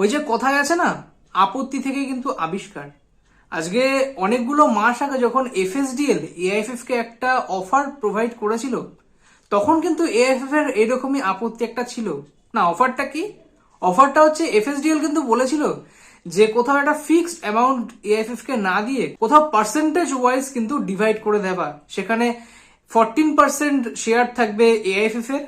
ওই যে কথায় আছে না, আপত্তি থেকে কিন্তু আবিষ্কার। আজকে অনেকগুলো মাস আগে যখন এফ এফএসডিএল, এআইএফএফ কে একটা অফার প্রোভাইড করেছিল, তখন কিন্তু এআইএফএফ এর এরকমই আপত্তি একটা ছিল। না অফারটা কি? অফারটা হচ্ছে এফ এস এফএসডিএল কিন্তু বলেছিল যে কোথাও একটা ফিক্সড অ্যামাউন্ট এআইএফএফ কে না দিয়ে কোথাও পার্সেন্টেজ ওয়াইজ কিন্তু ডিভাইড করে দেওয়া সেখানে ফরটিন পার্সেন্ট শেয়ার থাকবে এআইএফএফ এর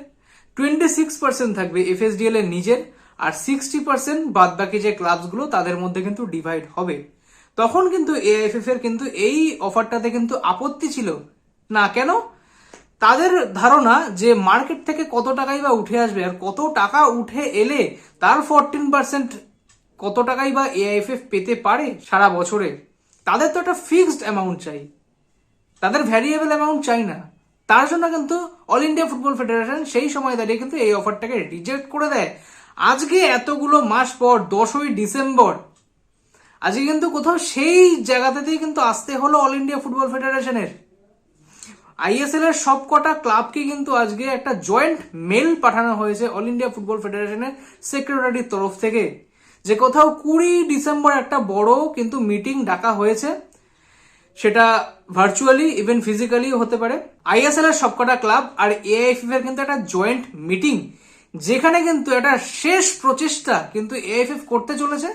টোয়েন্টি সিক্স পার্সেন্ট থাকবে এফ এস এফএসডিএল এর নিজের। আর সিক্সটি পার্সেন্ট বাদ বাকি যে ক্লাবসগুলো তাদের মধ্যে কিন্তু ডিভাইড হবে। তখন কিন্তু এআইএফএফ এর কিন্তু এই অফারটাতে কিন্তু আপত্তি ছিল। না, কেন? তাদের ধারণা যে মার্কেট থেকে কত টাকাই বা উঠে আসবে আর কত টাকা উঠে এলে তার ফোরটিন পার্সেন্ট কত টাকাই বা এআইএফএফ পেতে পারে সারা বছরে, তাদের তো একটা ফিক্সড অ্যামাউন্ট চাই। তাদের ভ্যারিয়েবল অ্যামাউন্ট চাই না। তার জন্য কিন্তু অল ইন্ডিয়া ফুটবল ফেডারেশন সেই সময় দাঁড়িয়ে কিন্তু এই অফারটাকে রিজেক্ট করে দেয়। আজকে এতগুলো মাস পর দশই ডিসেম্বর, আজকে কিন্তু কোথাও সেই জায়গাতেই কিন্তু আসতে হলো অল ইন্ডিয়া ফুটবল ফেডারেশনের আইএসএল এর সবকটা ক্লাবকে কিন্তু আজকে একটা জয়েন্ট মেল পাঠানো হয়েছে অল ইন্ডিয়া ফুটবল ফেডারেশনের সেক্রেটারির তরফ থেকে। যে কোথাও কুড়ি ডিসেম্বর একটা বড় কিন্তু মিটিং ডাকা হয়েছে। সেটা ভার্চুয়ালি ইভেন ফিজিক্যালি হতে পারে। আইএসএল এর সবকটা ক্লাব আর এআইএফএফ এর কিন্তু একটা জয়েন্ট মিটিং যেখানে কিন্তু এটা শেষ প্রচেষ্টা কিন্তু এএফএফ করতে চলেছে,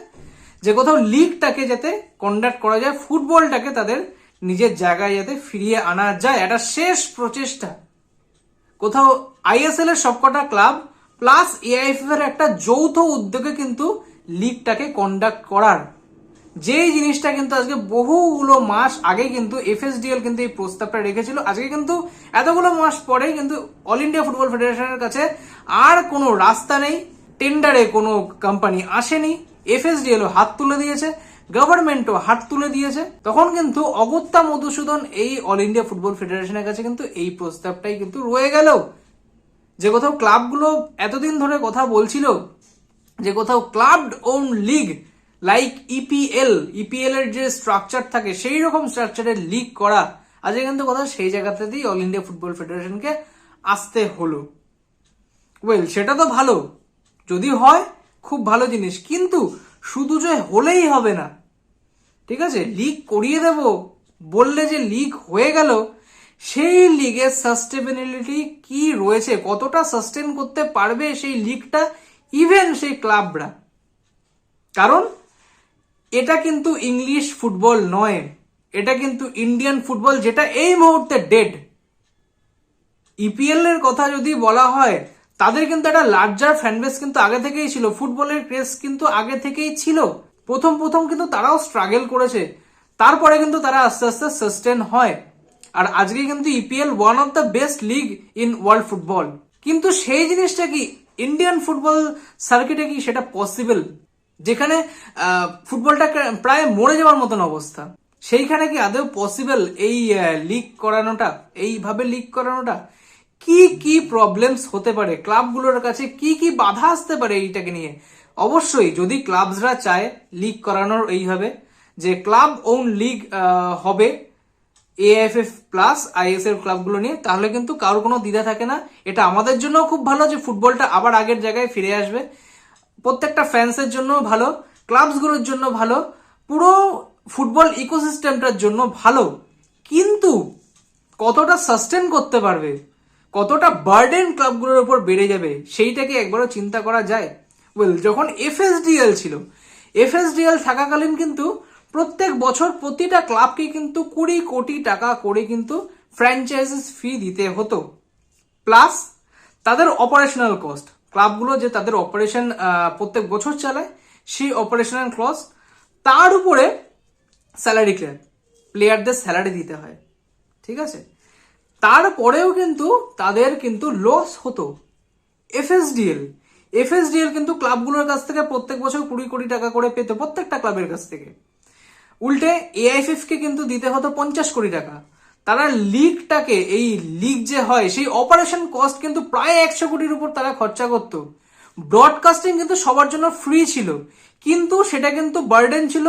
যে কোথাও লিগটাকে যাতে কন্ডাক্ট করা যায় ফুটবলটাকে তাদের নিজের জায়গায় যাতে ফিরিয়ে আনা যায়। এটা শেষ প্রচেষ্টা। কোথাও আইএসএল এর সবকটা ক্লাব প্লাস এআইএফএফ এর একটা যৌথ উদ্যোগে কিন্তু লিগটাকে কন্ডাক্ট করার যেই জিনিসটা কিন্তু আজকে বহুগুলো মাস আগে কিন্তু এফএসডিএল কিন্তু এই প্রস্তাবটা রেখেছিল। আজকে কিন্তু এতগুলো মাস পরেই কিন্তু অল ইন্ডিয়া ফুটবল ফেডারেশনের কাছে আর কোনো রাস্তা নেই, টেন্ডারে কোনো কোম্পানি আসেনি। এফএসডিএল হাত তুলে দিয়েছে গভর্নমেন্টও হাত তুলে দিয়েছে। তখন কিন্তু অগত্যা মধুসূদন এই অল ইন্ডিয়া ফুটবল ফেডারেশনের কাছে কিন্তু এই প্রস্তাবটাই কিন্তু রয়ে গেল। যে কোথাও ক্লাবগুলো এতদিন ধরে কথা বলছিল, যে কোথাও club own league like EPL EPL এর যে স্ট্রাকচার থাকে, সেই রকম স্ট্রাকচারের লিগ করা আজকে কিন্তু কথা, সেই জায়গাতেই অল ইন্ডিয়া ফুটবল ফেডারেশনকে আসতে হলো। ওয়েল সেটা তো ভালো। যদি হয়, খুব ভালো জিনিস। কিন্তু শুধু যে হলেই হবে না, ঠিক আছে? লিগ করিয়ে দেব, বললে যে লিগ হয়ে গেল, সেই লিগের সাস্টেনেবিলিটি কি রয়েছে, কতটা সাস্টেন করতে পারবে সেই লিগটা ইভেন সেই ক্লাবরা কারণ এটা কিন্তু ইংলিশ ফুটবল নয়। এটা কিন্তু ইন্ডিয়ান ফুটবল যেটা এই মুহূর্তে ডেড ইপিএল এর কথা যদি বলা হয়, তাদের কিন্তু একটা লার্জার ফ্যানবেস কিন্তু আগে থেকেই ছিল। ফুটবলের ক্রেজ কিন্তু আগে থেকেই ছিল। প্রথম প্রথম কিন্তু তারাও স্ট্রাগল করেছে। তারপরে কিন্তু তারা আস্তে আস্তে সাস্টেন হয়। আর আজকে কিন্তু EPL one of the best league in world football কিন্তু সেই জিনিসটা কি ইন্ডিয়ান ফুটবল সার্কিটে কি সেটা পসিবল যেখানে ফুটবলটা প্রায় মরে যাওয়ার মতন অবস্থা। সেইখানে কি আদৌ পসিবল এই লিগ করানোটা, এইভাবে লিক করানোটা? কি কি প্রবলেমস হতে পারে? ক্লাবগুলোর কাছে কি কি বাধা আসতে পারে এইটাকে নিয়ে? অবশ্যই যদি ক্লাবসরা চায় লিগ করানোর এইভাবে, যে ক্লাব ওন লিগ হবে এএফএফ প্লাস আইএসএল ক্লাবগুলো নিয়ে, তাহলে কিন্তু কারোর কোনো দ্বিধা থাকে না। এটা আমাদের জন্যও খুব ভালো যে ফুটবলটা আবার আগের জায়গায় ফিরে আসবে। প্রত্যেকটা ফ্যান্সের জন্য ভালো ক্লাবসগুলোর জন্য ভালো, পুরো ফুটবল ইকোসিস্টেমটার জন্য ভালো। কিন্তু কতটা সাস্টেন করতে পারবে, কতটা বার্ডেন ক্লাবগুলোর উপর বেড়ে যাবে, সেইটাকে একবারও চিন্তা করা যায়। ওয়েল যখন এফএসডিএল ছিল এফএসডিএল থাকাকালীন কিন্তু প্রত্যেক বছর প্রতিটা ক্লাবকে কিন্তু কুড়ি কোটি টাকা করে কিন্তু ফ্র্যাঞ্চাইজিস ফি দিতে হতো। প্লাস তাদের অপারেশনাল কস্ট ক্লাবগুলো যে তাদের অপারেশন প্রত্যেক বছর চালায়, সেই অপারেশনাল কস্ট তার উপরে স্যালারি ক্লিয়ার প্লেয়ারদের স্যালারি দিতে হয়। ঠিক আছে? তারপরেও কিন্তু তাদের কিন্তু লস হতো। এফএসডিএল এফএসডিএল কিন্তু ক্লাবগুলোর কাছ থেকে প্রত্যেক বছর কুড়ি কোটি টাকা করে পেতো, প্রত্যেকটা ক্লাবের কাছ থেকে। উল্টে এআইএফএফ কে কিন্তু দিতে হতো পঞ্চাশ কোটি টাকা। তারা লিগটাকে, এই লিগ যে হয়, সেই অপারেশন কস্ট কিন্তু প্রায় একশো কোটির উপর তারা খরচা করত। ব্রডকাস্টিং কিন্তু সবার জন্য ফ্রি ছিল। কিন্তু সেটা কিন্তু বার্ডেন ছিল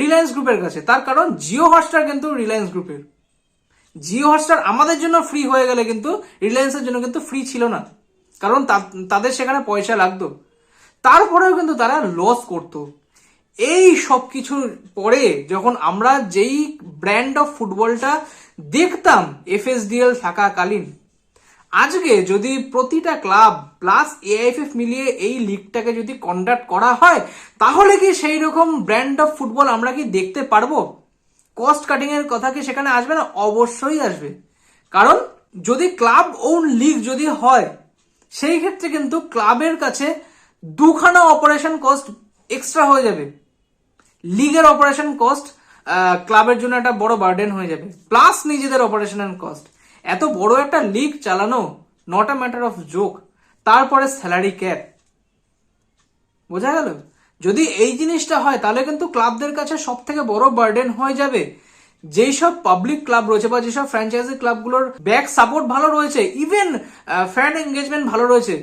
রিলায়েন্স গ্রুপের কাছে। তার কারণ জিও হটস্টার কিন্তু রিলায়েন্স গ্রুপের জিও হটস্টার আমাদের জন্য ফ্রি হয়ে গেলে কিন্তু রিলায়েন্সের জন্য কিন্তু ফ্রি ছিল না। কারণ তাদের সেখানে পয়সা লাগতো। তারপরেও কিন্তু তারা লস করতো। এই সব কিছুর পরে যখন আমরা যেই ব্র্যান্ড অফ ফুটবলটা দেখতাম এফএসডিএল থাকাকালীন, আজকে যদি প্রতিটা ক্লাব প্লাস এআইএফএফ মিলিয়ে এই লিগটাকে যদি কন্ডাক্ট করা হয়, তাহলে কি সেই রকম ব্র্যান্ড অফ ফুটবল আমরা কি দেখতে পারব? কস্ট কাটিং এর কথা কি সেখানে আসবে না? অবশ্যই আসবে। কারণ যদি ক্লাব ওন লিগ যদি হয়, সেই ক্ষেত্রে কিন্তু ক্লাবের কাছে দুখানা অপারেশন কস্ট এক্সট্রা হয়ে যাবে। লিগের অপারেশন কস্ট ক্লাবের জন্য একটা বড় বার্ডেন হয়ে যাবে। প্লাস নিজেদের অপারেশনাল কস্ট। এত বড় একটা লিগ চালানো not a matter of joke তারপরে স্যালারি ক্যাপ বোঝা গেল? যদি এই জিনিসটা হয়, তাহলে কিন্তু ক্লাবদের কাছে সব থেকে বড় বার্ডেন হয়ে যাবে। যেই সব পাবলিক ক্লাব রয়েছে বা যেসব ফ্র্যাঞ্চাইজি ক্লাবগুলোর ব্যাক সাপোর্ট ভালো রয়েছে ইভেন ফ্যান এঙ্গেজমেন্ট ভালো রয়েছে।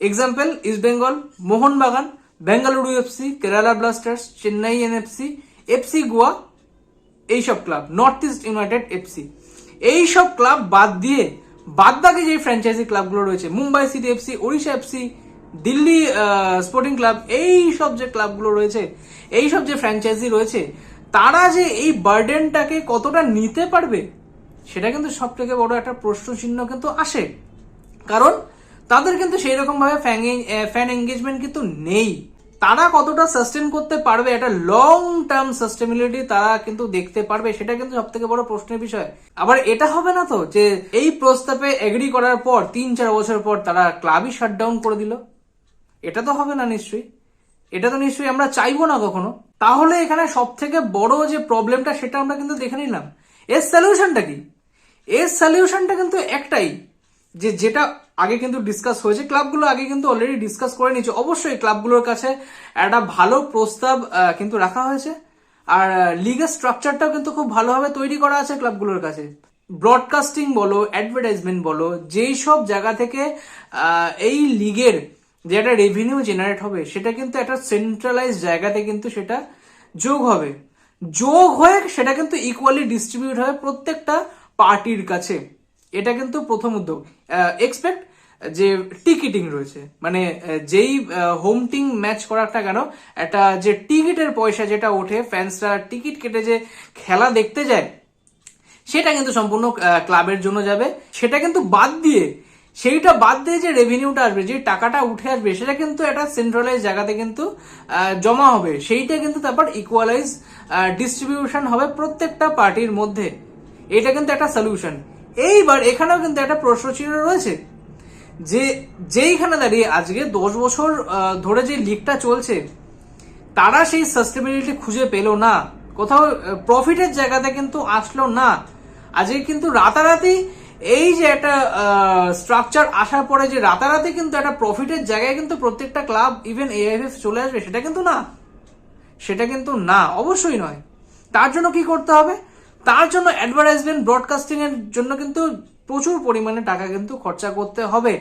Example East Bengal Mohun Bagan Bengaluru FC Kerala Blasters Chennai NFC FC Goa এইসব club North East United FC এইসব ক্লাব বাদ দিয়ে, বাদ বাকি যে ফ্র্যাঞ্চাইজি ক্লাবগুলো রয়েছে Mumbai City FC Odisha FC Delhi Sporting Club এই সব যে ক্লাবগুলো রয়েছে এই সব যে ফ্র্যাঞ্চাইজি রয়েছে, তারা যে এই বার্ডেনটাকে কতটা নিতে পারবে, সেটা কিন্তু সব থেকে বড় একটা প্রশ্ন চিহ্ন কিন্তু আসে। কারণ তাদের কিন্তু সেই রকম ভাবে ফ্যান এঙ্গেজমেন্ট কিন্তু নেই। তারা কতটা সাস্টেন করতে পারবে, একটা লং টার্ম সাস্টেবিলিটি তারা কিন্তু দেখতে পারবে, সেটা কিন্তু সব থেকে বড় প্রশ্নের বিষয়। আবার এটা হবে না তো, যে এই প্রস্তাবে এগ্রি করার পর, তিন চার বছর পর তারা ক্লাবই শাটডাউন করে দিল? এটা তো হবে না নিশ্চয়ই। এটা তো নিশ্চয়ই আমরা চাইব না কখনো। তাহলে এখানে সব থেকে বড় যে প্রবলেমটা সেটা আমরা কিন্তু দেখে নিলাম। এর সলিউশনটা কি? এর সলিউশনটা কিন্তু একটাই, যে যেটা আগে কিন্তু ডিসকাস হয়েছে ক্লাবগুলো আগে কিন্তু অলরেডি ডিসকাস করে নিয়েছে। অবশ্যই ক্লাবগুলোর কাছে একটা ভালো প্রস্তাব কিন্তু রাখা হয়েছে। আর লিগের স্ট্রাকচারটাও কিন্তু খুব ভালোভাবে তৈরি করা আছে ক্লাবগুলোর কাছে। ব্রডকাস্টিং বলো অ্যাডভার্টাইজমেন্ট বলো, যেই সব জায়গা থেকে এই লিগের যে একটা রেভিনিউ জেনারেট হবে, সেটা কিন্তু একটা সেন্ট্রালাইজ জায়গাতে কিন্তু সেটা যোগ হবে। যোগ হয়ে সেটা কিন্তু ইকুয়ালি ডিস্ট্রিবিউট হবে প্রত্যেকটা পার্টির কাছে। এটা কিন্তু প্রথম উদ্যোগ। এক্সপেক্ট যে টিকিটিং রয়েছে। মানে যেই হোম টিম ম্যাচ করাটা কেন, একটা যে টিকিটের পয়সা যেটা ওঠে ফ্যান্সরা টিকিট কেটে যে খেলা দেখতে যায়, সেটা কিন্তু সম্পূর্ণ ক্লাবের জন্য যাবে। সেটা কিন্তু বাদ দিয়ে, সেইটা বাদ দিয়ে যে রেভিনিউটা আসবে, যে টাকাটা উঠে আসবে, সেটা কিন্তু একটা সেন্ট্রালাইজ জায়গাতে কিন্তু জমা হবে। সেইটা কিন্তু তারপর ইকুয়ালাইজ ডিস্ট্রিবিউশন হবে প্রত্যেকটা পার্টির মধ্যে। এটা কিন্তু একটা সলিউশন এইবার এখানেও কিন্তু একটা প্রশ্ন চিহ্ন রয়েছে যে যেইখানে দাঁড়িয়ে আজকে দশ বছর ধরে যে লিগটা চলছে, তারা সেই সাস্টেনেবিলিটি খুঁজে পেল না। কোথাও প্রফিটের জায়গাতে কিন্তু আসলো না। আজকে কিন্তু রাতারাতি এই যে একটা স্ট্রাকচার আসার পরে যে রাতারাতি কিন্তু একটা প্রফিটের জায়গায় কিন্তু প্রত্যেকটা ক্লাব ইভেন এআইএফ চলে আসবে, সেটা কিন্তু না। সেটা কিন্তু না, অবশ্যই নয়। তার জন্য কি করতে হবে? তার জন্য অ্যাডভার্টাইজমেন্ট ব্রডকাস্টিং এর জন্য কিন্তু প্রচুর পরিমাণে টাকা কিন্তু খরচা করতে হবে।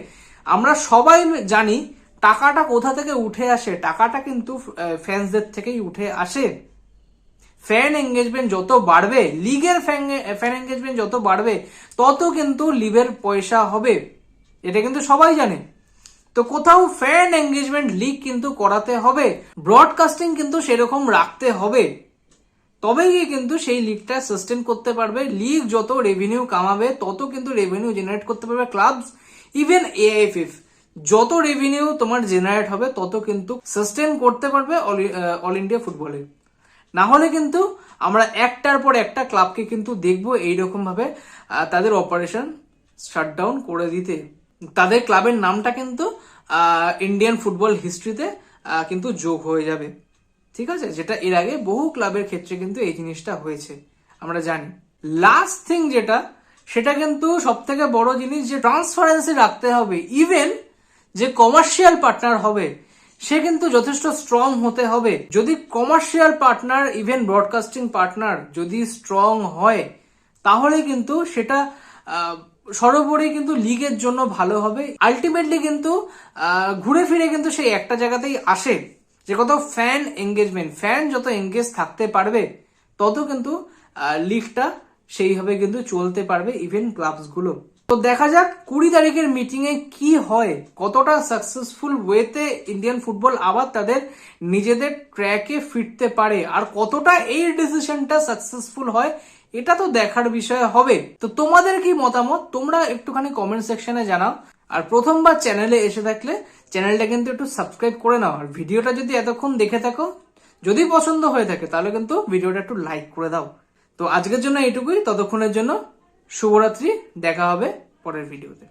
আমরা সবাই জানি টাকাটা কোথা থেকে উঠে আসে, টাকাটা কিন্তু ফ্যান্সদের থেকেই উঠে আসে। ফ্যান এঙ্গেজমেন্ট যত বাড়বে লিগের ফ্যান ফ্যান এঙ্গেজমেন্ট যত বাড়বে, তত কিন্তু লিভের পয়সা হবে। এটা কিন্তু সবাই জানে। তো কোথাও ফ্যান এঙ্গেজমেন্ট লিগ কিন্তু করাতে হবে। ব্রডকাস্টিং কিন্তু সেরকম রাখতে হবে। তবেই গিয়ে কিন্তু সেই লিগটা সাস্টেন করতে পারবে। লিগ যত রেভিনিউ কামাবে, তত কিন্তু রেভিনিউ জেনারেট করতে পারবে ক্লাবস ইভেন এআইএফএফ যত রেভিনিউ তোমার জেনারেট হবে, তত কিন্তু সাস্টেন করতে পারবে অল ইন্ডিয়া ফুটবলে না হলে কিন্তু আমরা একটার পর একটা ক্লাবকে কিন্তু দেখব এইরকম ভাবে তাদের অপারেশন শাটডাউন করে দিতে। তাদের ক্লাবের নামটা কিন্তু ইন্ডিয়ান ফুটবল হিস্ট্রিতে কিন্তু যোগ হয়ে যাবে। ঠিক আছে? যেটা এর আগে বহু ক্লাবের ক্ষেত্রে কিন্তু এই জিনিসটা হয়েছে। আমরা জানি। লাস্ট থিং যেটা, সেটা কিন্তু সব থেকে বড় জিনিস যে ট্রান্সপারেন্সি রাখতে হবে। ইভেন যে কমার্শিয়াল পার্টনার হবে, সে কিন্তু যথেষ্ট স্ট্রং হতে হবে। যদি commercial partner even broadcasting partner যদি স্ট্রং হয়, তাহলে কিন্তু সেটা সর্বোপরি কিন্তু লিগের জন্য ভালো হবে। আলটিমেটলি কিন্তু ঘুরে ফিরে কিন্তু সেই একটা জায়গাতেই আসে। যে কত ফ্যান এঙ্গেজমেন্ট ফ্যান যত এঙ্গেজ থাকতে পারবে, তত কিন্তু লিগটা সেইভাবে কিন্তু চলতে পারবে ইভেন ক্লাবসগুলো তো দেখা যাক কুড়ি তারিখের মিটিং এ কি হয়, কতটা সাকসেসফুল ওয়েতে ইন্ডিয়ান ফুটবল আবার তাদের নিজেদের ট্র্যাকে ফিরতে পারে, আর কতটা এই ডিসিশনটা সাকসেসফুল হয়, এটা তো দেখার বিষয় হবে। তো তোমাদের কি মতামত? তোমরা একটুখানি কমেন্ট সেকশনে জানাও, আর প্রথমবার চ্যানেলে এসে থাকলে চ্যানেলটা কিন্তু একটু সাবস্ক্রাইব করে নাও। আর ভিডিওটা যদি এতক্ষণ দেখে থাকো, যদি পছন্দ হয়ে থাকে, তাহলে কিন্তু ভিডিওটা একটু লাইক করে দাও। তো আজকের জন্য এইটুকুই। ততক্ষণের জন্য শুভরাত্রি। দেখা হবে পরের ভিডিওতে।